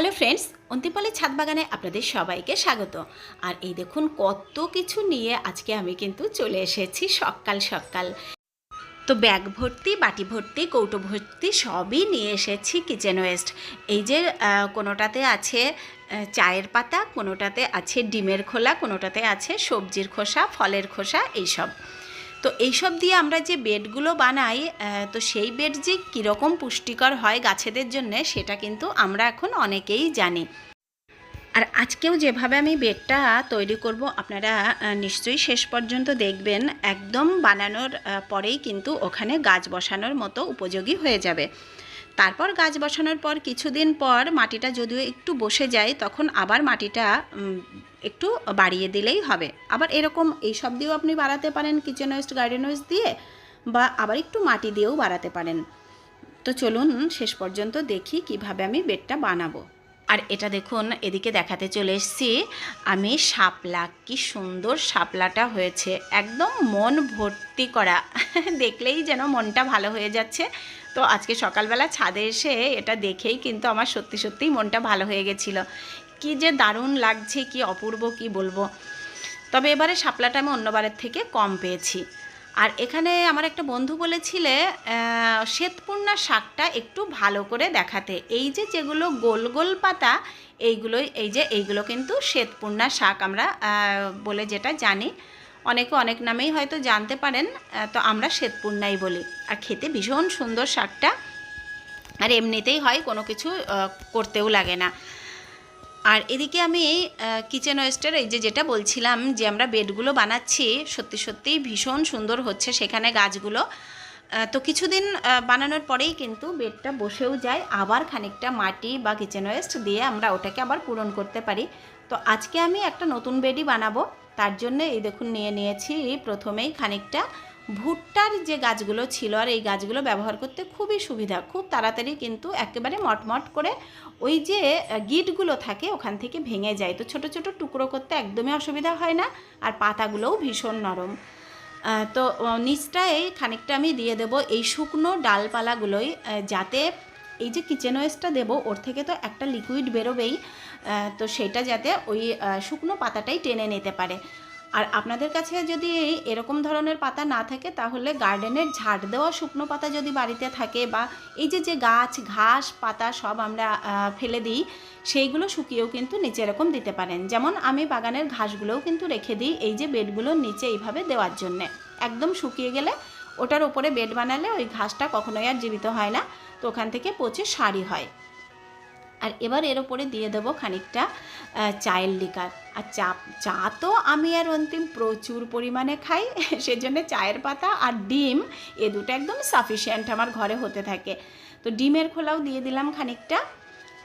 Hello friends অন্তিমপালের ছাদ বাগানে আপনাদের সবাইকে স্বাগত। আর এই দেখুন, কত কিছু নিয়ে আজকে আমি কিন্তু চলে এসেছি সকাল সকাল। তো ব্যাগ ভর্তি, বাটি ভর্তি, কৌটো ভর্তি সবই নিয়ে এসেছি কিচেন ওয়েস্ট। এই যে কোনোটাতে আছে চায়ের পাতা, কোনোটাতে আছে ডিমের খোলা, কোনোটাতে আছে সবজির খোসা, ফলের খোসা, এইসব। তো এইসব দিয়ে আমরা যে বেডগুলো বানাই তো সেই বেড যে কীরকম পুষ্টিকর হয় গাছেদের জন্য সেটা কিন্তু আমরা এখন অনেকেই জানি। আর আজকেও যেভাবে আমি বেডটা তৈরি করব, আপনারা নিশ্চয়ই শেষ পর্যন্ত দেখবেন, একদম বানানোর পরেই কিন্তু ওখানে গাছ বসানোর মতো উপযোগী হয়ে যাবে। তারপর গাছ বসানোর পর কিছুদিন পর মাটিটা যদিও একটু বসে যায়, তখন আবার মাটিটা একটু বাড়িয়ে দিলেই হবে। আবার এরকম এই সব দিয়েও আপনি বাড়াতে পারেন কিচেন ওয়েস্ট গার্ডেন ওয়েস্ট দিয়ে, বা আবার একটু মাটি দিয়েও বাড়াতে পারেন। তো চলুন শেষ পর্যন্ত দেখি কীভাবে আমি বেডটা বানাবো। আর এটা দেখুন, এদিকে দেখাতে চলে এসেছি, আমি শাপলা, কি সুন্দর শাপলাটা হয়েছে। একদম মন ভর্তি করা, দেখলেই যেন মনটা ভালো হয়ে যাচ্ছে। তো আজকে সকালবেলা ছাদে এসে এটা দেখেই কিন্তু আমার সত্যি সত্যিই মনটা ভালো হয়ে গেছিল। কি যে দারুণ লাগছে, কি অপূর্ব, কি বলব? তবে এবারে শাপলাটা আমি অন্যবারের থেকে কম পেয়েছি। আর এখানে আমার একটা বন্ধু বলেছিলে শ্বেতপূর্ণা শাকটা একটু ভালো করে দেখাতে। এই যে যেগুলো গোল গোল পাতা, এইগুলোই, এই যে এইগুলো কিন্তু শ্বেতপূর্ণা শাক আমরা বলে যেটা জানি। অনেকে অনেক নামেই হয়তো জানতে পারেন তো আমরা শ্বেতপূর্ণাই বলি। আর খেতে ভীষণ সুন্দর শাকটা। আর এমনিতেই হয় কোনো কিছু করতেও লাগে না। আর এদিকে আমি কিচেন ওয়েস্টের এই যে যেটা বলছিলাম যে আমরা বেডগুলো বানাচ্ছি, সত্যি সত্যিই ভীষণ সুন্দর হচ্ছে সেখানে গাছগুলো। তো কিছুদিন বানানোর পরেই কিন্তু বেডটা বসেও যায়, আবার খানিকটা মাটি বা কিচেন ওয়েস্ট দিয়ে আমরা ওটাকে আবার পূরণ করতে পারি। তো আজকে আমি একটা নতুন বেডই বানাবো, তার জন্য এই দেখুন নিয়ে নিয়েছি, প্রথমেই খানিকটা ভুট্টার যে গাছগুলো ছিল আর এই গাছগুলো ব্যবহার করতে খুবই সুবিধা, খুব তাড়াতাড়ি কিন্তু একেবারে মটমট করে ওই যে গিটগুলো থাকে ওখান থেকে ভেঙে যায়। তো ছোট ছোট টুকরো করতে একদমই অসুবিধা হয় না আর পাতাগুলোও ভীষণ নরম। তো নিচটায় খানিকটা আমি দিয়ে দেব এই শুকনো ডালপালাগুলোই যাতে এই যে কিচেন ওয়েস্টটা দেবো, ওর থেকে তো একটা লিকুইড বেরোবেই তো সেটা যাতে ওই শুকনো পাতাটাই টেনে নিতে পারে। আর আপনাদের কাছে যদি এরকম ধরনের পাতা না থাকে, তাহলে গার্ডেনের ঝাড় দেওয়া শুকনো পাতা যদি বাড়িতে থাকে বা এই যে যে গাছ, ঘাস, পাতা সব আমরা ফেলে দিই, সেইগুলো শুকিয়েও কিন্তু নিচে এরকম দিতে পারেন। যেমন আমি বাগানের ঘাসগুলোও কিন্তু রেখে দিই এই যে বেডগুলোর নিচে এইভাবে দেওয়ার জন্যে। একদম শুকিয়ে গেলে ওটার ওপরে বেড বানালে ওই ঘাসটা কখনোই আর জীবিত হয় না। তো ওখান থেকে পচে সারি হয়। আর এবার এর ওপরে দিয়ে দেবো খানিকটা চায়ের লিকার। আর চা চা তো আমি আর অন্তিম প্রচুর পরিমাণে খাই, সেজন্য চায়ের পাতা আর ডিম এ দুটো একদম সাফিসিয়েন্ট আমার ঘরে হতে থাকে। তো ডিমের খোলাও দিয়ে দিলাম খানিকটা।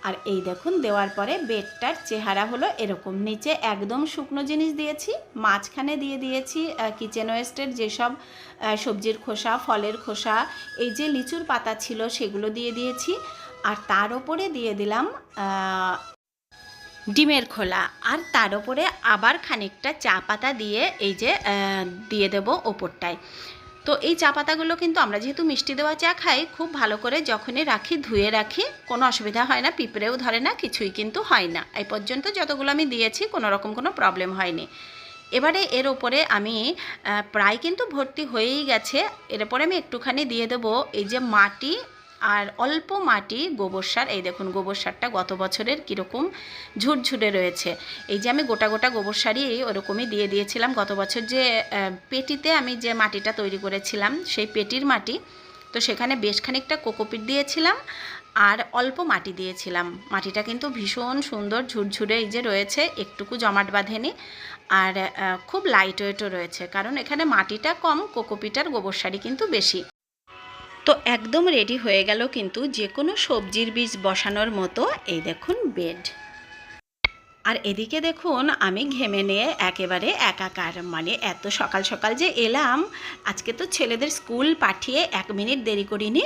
আর এই দেখুন, দেওয়ার পরে বেডটার চেহারা হলো এরকম। নিচে একদম শুকনো জিনিস দিয়েছি, মাঝখানে দিয়ে দিয়েছি কিচেন ওয়েস্টের যেসব সবজির খোসা, ফলের খোসা, এই যে লিচুর পাতা ছিল সেগুলো দিয়ে দিয়েছি। আর তার ওপরে দিয়ে দিলাম ডিমের খোলা। আর তার ওপরে আবার খানিকটা চা পাতা দিয়ে এই যে দিয়ে দেব ওপরটায়। তো এই চা পাতাগুলো কিন্তু আমরা যেহেতু মিষ্টি দেওয়া চা খাই, খুব ভালো করে যখনই রাখি, ধুয়ে রাখি, কোনো অসুবিধা হয় না, পিঁপড়েও ধরে না, কিছুই কিন্তু হয় না। এই পর্যন্ত যতগুলো আমি দিয়েছি, কোনো রকম কোনো প্রবলেম হয়নি। এবারে এর ওপরে আমি প্রায় কিন্তু ভর্তি হয়েই গেছে। এর ওপরে আমি একটুখানি দিয়ে দেবো এই যে মাটি আর অল্প মাটি গোবর সার, এই দেখুন গোবর সারটা গত বছরের কীরকম ঝুরঝুরে রয়েছে। এই যে আমি গোটা গোটা গোবর সারই ওরকমই দিয়ে দিয়েছিলাম। গত বছর যে পেটিতে আমি যে মাটিটা তৈরি করেছিলাম, সেই পেটির মাটি, তো সেখানে বেশ খানিকটা কোকোপিট দিয়েছিলাম আর অল্প মাটি দিয়েছিলাম। মাটিটা কিন্তু ভীষণ সুন্দর ঝুরঝুরে এই যে রয়েছে, একটুকু জমাট বাঁধেনি আর খুব লাইট ওয়েটও রয়েছে। কারণ এখানে মাটিটা কম কোকোপিটার গোবর সারই কিন্তু বেশি। তো একদম রেডি হয়ে গেল কিন্তু যে কোনো সবজির বীজ বসানোর মতো, এই দেখুন বেড আর এদিকে দেখুন, আমি ঘেমে নিয়ে একেবারে একাকার মানে এত সকাল সকাল যে এলাম, আজকে তো ছেলেদের স্কুল পাঠিয়ে এক মিনিট দেরি করিনি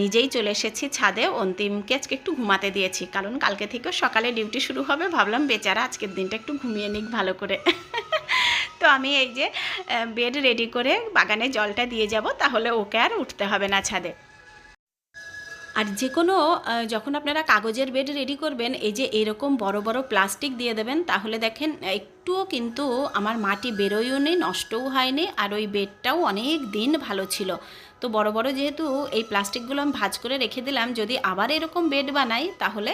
নিজেই চলে এসেছি ছাদে, অন্তিমকে আজকে একটু ঘুমাতে দিয়েছি, কারণ কালকে থেকে সকালে ডিউটি শুরু হবে, ভাবলাম বেচারা আজকের দিনটা একটু ঘুমিয়ে নিক ভালো করে। তো আমি এই যে বেড রেডি করে বাগানে জলটা দিয়ে যাব, তাহলে ওকে আর উঠতে হবে না ছাদে। আর যে কোনো যখন আপনারা কাগজের বেড রেডি করবেন, এই যে এরকম বড় বড় প্লাস্টিক দিয়ে দেবেন, তাহলে দেখেন, একটুও কিন্তু আমার মাটি বেরোয়ও নেই, নষ্টও হয়নি, আর ওই বেডটাও অনেক দিন ভালো ছিল। তো বড় বড় যেহেতু এই প্লাস্টিকগুলো আমি ভাজ করে রেখে দিলাম, যদি আবার এরকম বেড বানাই, তাহলে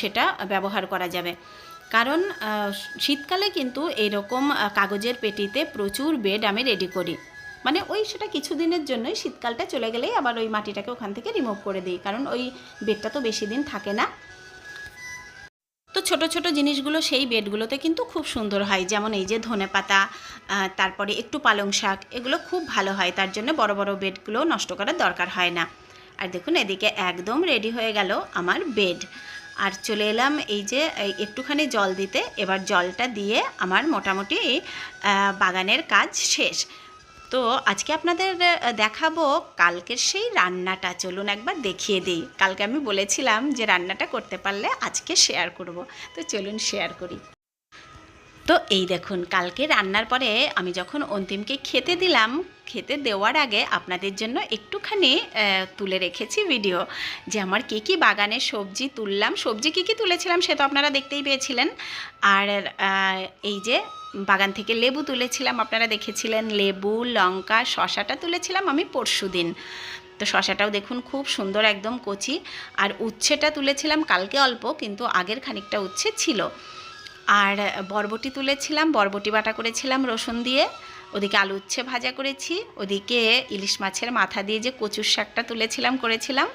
সেটা ব্যবহার করা যাবে। কারণ শীতকালে কিন্তু এরকম কাগজের পেটিতে প্রচুর বেড আমি রেডি করি। মানে ওই সেটা কিছুদিনের জন্যই শীতকালটা চলে গেলেই আবার ওই মাটিটাকে ওখান থেকে রিমুভ করে দিই, কারণ ওই বেডটা তো বেশি দিন থাকে না। তো ছোট ছোট জিনিসগুলো সেই বেডগুলোতে কিন্তু খুব সুন্দর হয়, যেমন এই যে ধনে পাতা তারপরে একটু পালং শাক, এগুলো খুব ভালো হয়, তার জন্য বড় বড় বেডগুলো নষ্ট করার দরকার হয় না। আর দেখুন, এদিকে একদম রেডি হয়ে গেল আমার বেড আর চলে এলাম এই যে একটুখানি জল দিতে। এবার জলটা দিয়ে আমার মোটামুটি বাগানের কাজ শেষ। তো আজকে আপনাদের দেখাবো কালকের সেই রান্নাটা। চলুন একবার দেখিয়ে দিই। কালকে আমি বলেছিলাম যে রান্নাটা করতে পারলে আজকে শেয়ার করব। তো চলুন শেয়ার করি। তো এই দেখুন, কালকে রান্নার পরে আমি যখন অন্তিমকে খেতে দিলাম, খেতে দেওয়ার আগে আপনাদের জন্য একটুখানি তুলে রেখেছি ভিডিও যে আমার কী কী বাগানে সবজি তুললাম। সবজি কী কী তুলেছিলাম সে তো আপনারা দেখতেই পেয়েছিলেন। আর এই যে বাগান থেকে লেবু তুলেছিলাম, আপনারা দেখেছিলেন। লেবু, লঙ্কা, শশাটা তুলেছিলাম আমি পরশু দিন। তো শশাটাও দেখুন খুব সুন্দর একদম কচি। আর উচ্ছেটা তুলেছিলাম কালকে অল্প, কিন্তু আগের খানিকটা উচ্ছে ছিল। আর বরবটি তুলেছিলাম, বরবটি বাটা করেছিলাম রসুন দিয়ে। ওদিকে আলু উচ্ছে ভাজা করেছি, ওদিকে ইলিশ মাছের মাথা দিয়ে যে কচুর শাকটা তুলেছিলাম, করেছিলাম।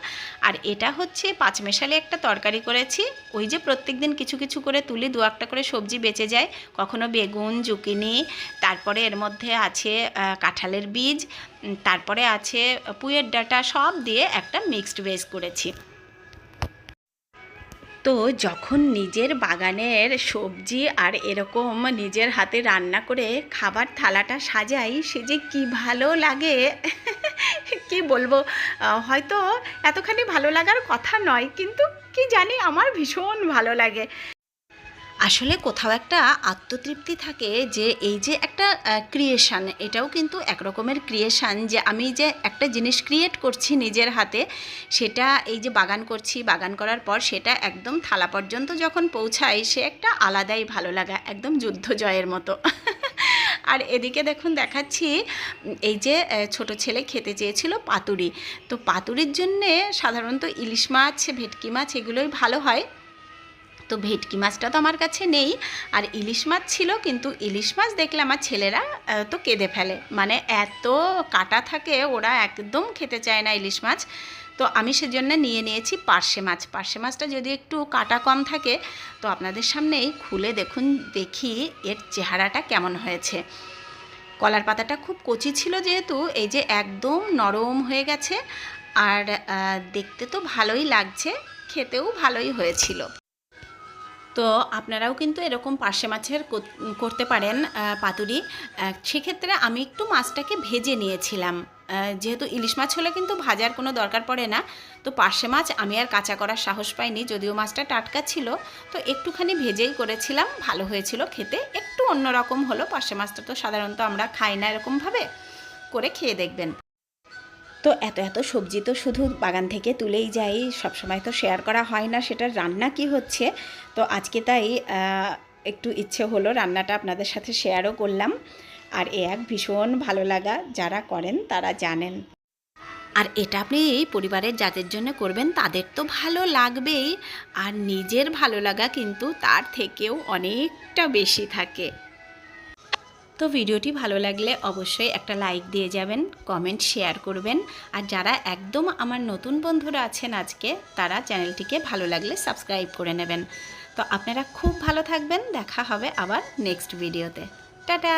আর এটা হচ্ছে পাঁচমেশালি একটা তরকারি করেছি। ওই যে প্রত্যেক দিন কিছু কিছু করে তুলি, দু একটা করে সবজি বেঁচে যায়। কখনো বেগুন, জুকিনি, তারপরে এর মধ্যে আছে কাঁঠালের বীজ তারপরে আছে পুয়ের ডাটা সব দিয়ে একটা মিক্সড ভেজ করেছি। তো যখন নিজের বাগানের সবজি আর এরকম নিজের হাতে রান্না করে খাবার থালাটা সাজাই, সে যে কি ভালো লাগে। কি বলব? হয়তো এতখানি ভালো লাগার কথা নয়, কিন্তু কি জানি আমার ভীষণ ভালো লাগে। আসলে কোথাও একটা আত্মতৃপ্তি থাকে যে এই যে একটা ক্রিয়েশান এটাও কিন্তু এক রকমের ক্রিয়েশান যে আমি যে একটা জিনিস ক্রিয়েট করছি নিজের হাতে, সেটা এই যে বাগান করছি, বাগান করার পর সেটা একদম থালা পর্যন্ত যখন পৌঁছায়, সে একটা আলাদাই ভালো লাগা, একদম যুদ্ধ জয়ের মতো। আর এদিকে দেখুন দেখাচ্ছি, এই যে ছোট ছেলে খেতে চেয়েছিল পাতুরি। তো পাতুরির জন্যে সাধারণত ইলিশ মাছ, ভেটকি মাছ এগুলোই ভালো হয়। তো ভেটকি মাছটা তো আমার কাছে নেই। আর ইলিশ মাছ ছিল, কিন্তু ইলিশ মাছ দেখলে আমার ছেলেরা তো কেঁদে ফেলে। মানে এত কাটা থাকে, ওরা একদম খেতে চায় না ইলিশ মাছ। তো আমি সেজন্য নিয়ে নিয়েছি পার্শে মাছ। পার্শে মাছটা যদি একটু কাটা কম থাকে, তো আপনাদের সামনেই খুলে দেখুন, দেখি এর চেহারাটা কেমন হয়েছে। কলার পাতাটা খুব কচি ছিল যেহেতু, এই যে একদম নরম হয়ে গেছে। আর দেখতে তো ভালোই লাগছে, খেতেও ভালোই হয়েছিল। তো আপনারাও কিন্তু এরকম পার্শে মাছের করতে পারেন পাতুরি। সেক্ষেত্রে আমি একটু মাছটাকে ভেজে নিয়েছিলাম। যেহেতু ইলিশ মাছ হলে কিন্তু ভাজার কোনো দরকার পড়ে না। তো পার্শে মাছ আমি আর কাঁচা করার সাহস পাইনি, যদিও মাছটা টাটকা ছিল। তো একটুখানি ভেজেই করেছিলাম, ভালো হয়েছিল খেতে। একটু অন্যরকম হলো, পার্শে মাছটা তো সাধারণত আমরা খাই না এরকমভাবে। করে খেয়ে দেখবেন। তো এত এত সবজি তো শুধু বাগান থেকে তুলেই যাই। সবসময় তো শেয়ার করা হয় না সেটার রান্না কি হচ্ছে? তো আজকে তাই একটু ইচ্ছে হলো রান্নাটা আপনাদের সাথে শেয়ারও করলাম। আর এ এক ভীষণ ভালো লাগা যারা করেন তারা জানেন। আর এটা আপনি এই পরিবারের যাদের জন্য করবেন, তাদের তো ভালো লাগবেই। আর নিজের ভালো লাগা কিন্তু তার থেকেও অনেকটা বেশি থাকে। তো ভিডিওটি ভালো লাগলে অবশ্যই একটা লাইক দিয়ে যাবেন, কমেন্ট, শেয়ার করবেন। আর যারা একদম আমার নতুন বন্ধুরা আছেন আজকে, তারা চ্যানেলটিকে ভালো লাগলে সাবস্ক্রাইব করে নেবেন। তো আপনারা খুব ভালো থাকবেন, দেখা হবে আবার নেক্সট ভিডিওতে। টাটা!